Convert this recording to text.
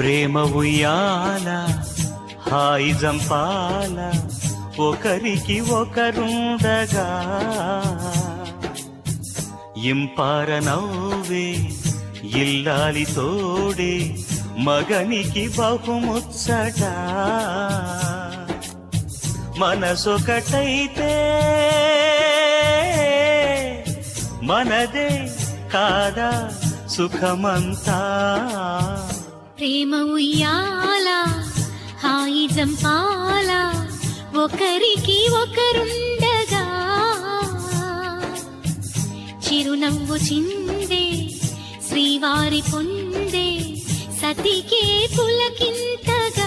ప్రేమ ఉయ్యాల హాయి జంపాల ఒకరికి ఒకరుండగా. ఇంపార నవ్వే ఇల్లాలి తోడే మగనికి బహుముచ్చట. మనసొకటైతే మనదే కాదా సుఖమంతా. ప్రేమ ఉయ్యాల హాయి జంపాల ఒకరికి ఒకరుండగా. చిరునవ్వు చిందే శ్రీవారి పొందే సతికే పులకింతగా.